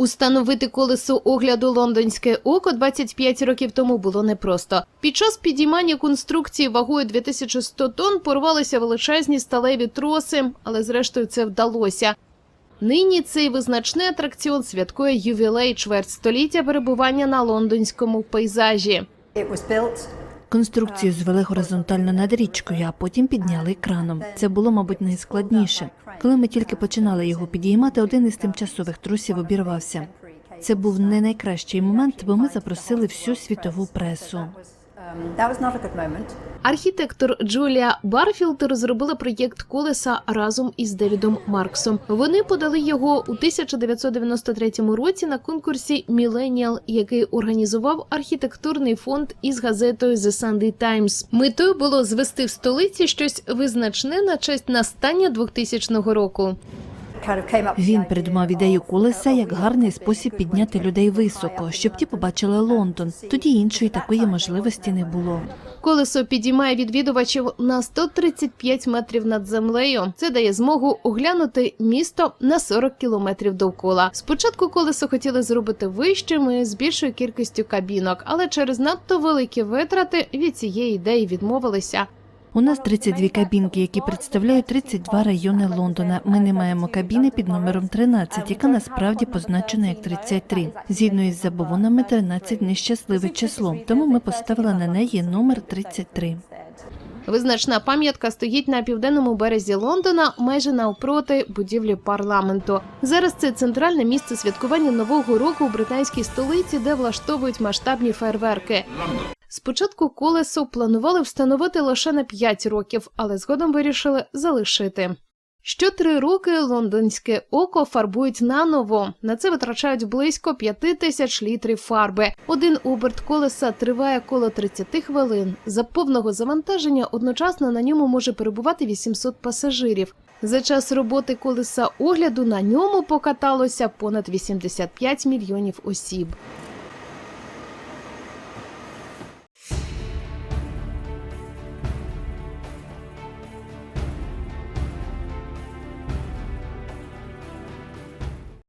Установити колесо огляду лондонське око 25 років тому було непросто. Під час підіймання конструкції вагою 2100 тонн порвалися величезні сталеві троси, але зрештою це вдалося. Нині цей визначний атракціон святкує ювілей чверть століття перебування на лондонському пейзажі. Конструкцію звели горизонтально над річкою, а потім підняли краном. Це було, мабуть, найскладніше. Коли ми тільки починали його підіймати, один із тимчасових трусів обірвався. Це був не найкращий момент, бо ми запросили всю світову пресу. Moment. Архітектор Джулія Барфілд розробила проєкт колеса разом із Девідом Марксом. Вони подали його у 1993 році на конкурсі Millennial, який організував архітектурний фонд із газетою The Sunday Times. Метою було звести в столиці щось визначне на честь настання 2000 року. Він придумав ідею колеса як гарний спосіб підняти людей високо, щоб ті побачили Лондон. Тоді іншої такої можливості не було. Колесо підіймає відвідувачів на 135 метрів над землею. Це дає змогу оглянути місто на 40 кілометрів довкола. Спочатку колесо хотіли зробити вищим і з більшою кількістю кабінок, але через надто великі витрати від цієї ідеї відмовилися. У нас 32 кабінки, які представляють 32 райони Лондона. Ми не маємо кабіни під номером 13, яка насправді позначена як 33. Згідно із забобонами, 13 – нещасливе число, тому ми поставили на неї номер 33. Визначна пам'ятка стоїть на південному березі Лондона, майже навпроти будівлі парламенту. Зараз це центральне місце святкування нового року у британській столиці, де влаштовують масштабні фейерверки. Спочатку колесо планували встановити лише на 5 років, але згодом вирішили залишити. Що три роки лондонське око фарбують наново. На це витрачають близько 5 тисяч літрів фарби. Один оберт колеса триває коло 30 хвилин. За повного завантаження одночасно на ньому може перебувати 800 пасажирів. За час роботи колеса огляду на ньому покаталося понад 85 мільйонів осіб.